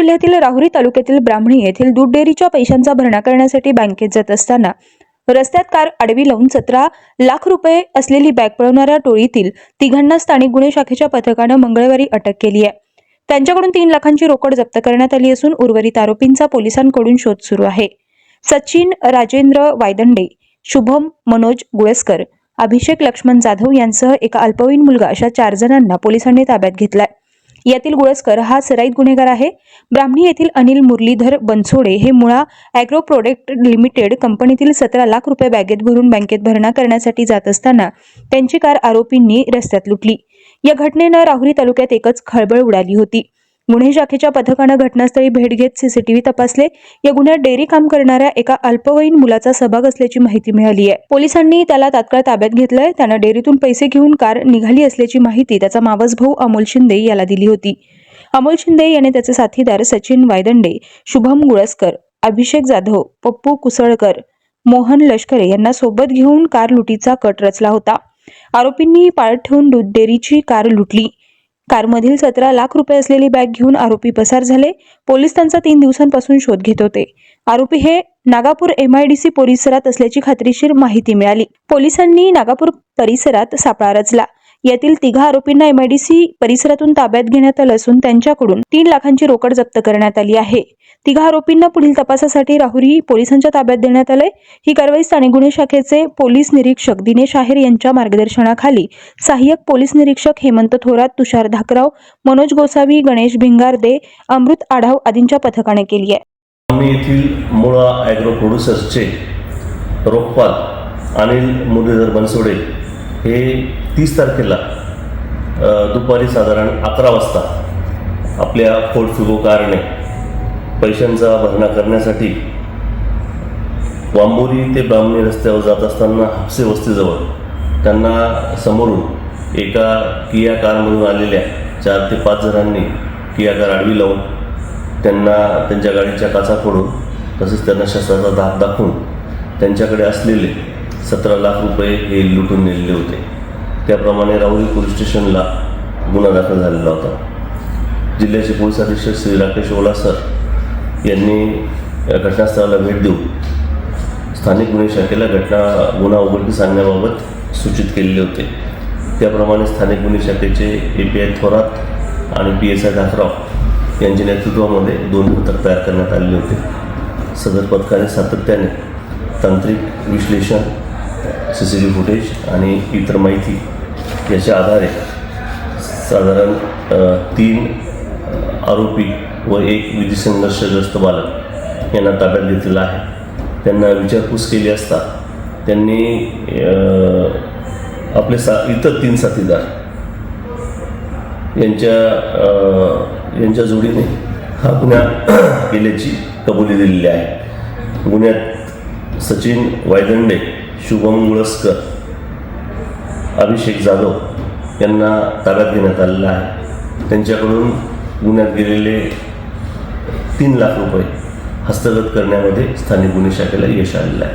जिल्ह्यातील राहुरी तालुक्यातील ब्राह्मणी येथील दूध डेअरीच्या पैशांचा भरणा करण्यासाठी बँकेत जात असताना रस्त्यात कार आडवी लावून सतरा लाख रुपये असलेली बॅग पळवणाऱ्या टोळीतील तिघांना स्थानिक गुन्हे शाखेच्या पथकानं मंगळवारी अटक केली आहे. त्यांच्याकडून तीन लाखांची रोकड जप्त करण्यात आली असून उर्वरित आरोपींचा पोलिसांकडून शोध सुरू आहे. सचिन राजेंद्र वायदंडे शुभम मनोज गुळसकर अभिषेक लक्ष्मण जाधव यांसह एका अल्पवयीन मुलगा अशा चार जणांना पोलिसांनी ताब्यात घेतलाय. यातील गुळसकर हा सराईत गुन्हेगार आहे. ब्राह्मणी येथील अनिल मुरलीधर बनसोडे हे मुळा अॅग्रो प्रोडक्ट लिमिटेड कंपनीतील सतरा लाख रुपये बॅगेत भरून बँकेत भरणा करण्यासाठी जात असताना त्यांची कार आरोपींनी रस्त्यात लुटली. या घटनेनं राहुरी तालुक्यात एकच खळबळ उडाली होती. गुन्हे शाखेच्या पथकानं घटनास्थळी भेट घेत सीसीटीव्ही तपासले. या गुन्ह्यात डेअरी काम करणाऱ्या एका अल्पवयीन मुलाचा सहभाग असल्याची माहिती मिळाली आहे. पोलिसांनी त्याला तात्काळ ताब्यात घेतलंय. त्यानं डेअरीतून पैसे घेऊन कार निघाली असल्याची माहिती त्याचा मावस भाऊ अमोल शिंदे याला दिली होती. अमोल शिंदे याने त्याचे साथीदार सचिन वायदंडे शुभम गुळसकर अभिषेक जाधव पप्पू कुसळकर मोहन लष्करे यांना सोबत घेऊन कार लुटीचा कट रचला होता. आरोपींनी पाळत ठेवून दूध डेअरीची कार लुटली. कारमधील सतरा लाख रुपये असलेली बॅग घेऊन आरोपी पसार झाले. पोलीस त्यांचा तीन दिवसांपासून शोध घेत होते. आरोपी हे नागापूर एमआयडीसी परिसरात असल्याची खात्रीशीर माहिती मिळाली. पोलिसांनी नागापूर परिसरात सापळा रचला. यातील तिघा आरोपींना एमआयडीसी परिसरातून ताब्यात घेण्यात आलं असून त्यांच्याकडून तीन लाखांची रोकड जप्त करण्यात आली आहे. तिघा आरोपींना पुढील तपासासाठी राहुरी पोलिसांच्या ताब्यात देण्यात आलंय. ही कारवाई स्थानिक गुन्हे शाखेचे पोलीस निरीक्षक दिनेश आहेर यांच्या मार्गदर्शनाखाली. सहाय्यक पोलीस निरीक्षक हेमंत थोरात तुषार धाकराव मनोज गोसावी गणेश भिंगारदे अमृत आढाव आदींच्या पथकाने केली आहे. आम्ही येथील मुळा ॲग्रो प्रोड्युसर्सचे रोखपाल अनिल मुरलीधर बनसोडे हे तीस तारखेला दुपारी साधारण अकरा वाजता आपल्या फोर्ट फिगो कारने पैशांचा भरणा करण्यासाठी वांबोरी ते ब्राह्मणी रस्त्यावर जात असताना हापसे वस्तीजवळ त्यांना समोरून एका किया कारमधून आलेल्या चार ते पाच जणांनी किया कार आडवी लावून त्यांना त्यांच्या गाडीच्या काचा फोडून तसेच त्यांना शस्त्राचा धाक दाखवून त्यांच्याकडे असलेले सतरा लाख रुपये हे लुटून नेलेले होते. त्याप्रमाणे राहुरी पोलीस स्टेशनला गुन्हा दाखल झालेला होता. जिल्ह्याचे पोलीस अधीक्षक श्री राकेश ओला सर यांनी या घटनास्थळाला भेट देऊन स्थानिक गुन्हे शाखेला घटना गुन्हा उघडकीस आणण्याबाबत सूचित केलेले होते. त्याप्रमाणे स्थानिक गुन्हे शाखेचे ए पी आय थोरात आणि पी एस आय धाकराव यांच्या नेतृत्वामध्ये दोन पथक तयार करण्यात आलेले होते. सदर पथकाने सातत्याने तांत्रिक विश्लेषण सी सी टी फुटेज आणि इतर माहिती याच्या आधारे साधारण तीन आरोपी व एक विधी संघर्षग्रस्त बालक यांना ताब्यात घेतलेला आहे. त्यांना विचारपूस केली असता त्यांनी आपले सा इतर तीन साथीदार यांच्या यांच्या जोडीने हा गुन्हा केल्याची कबुली दिलेली आहे. गुन्ह्यात सचिन वायदंडे शुभम गुळसकर अभिषेक जाधव यांना ताब्यात घेण्यात आलेला आहे. त्यांच्याकडून गुन्ह्यात गेलेले तीन लाख रुपये हस्तगत करण्यामध्ये स्थानिक गुन्हे शाखेला यश आलेलं आहे.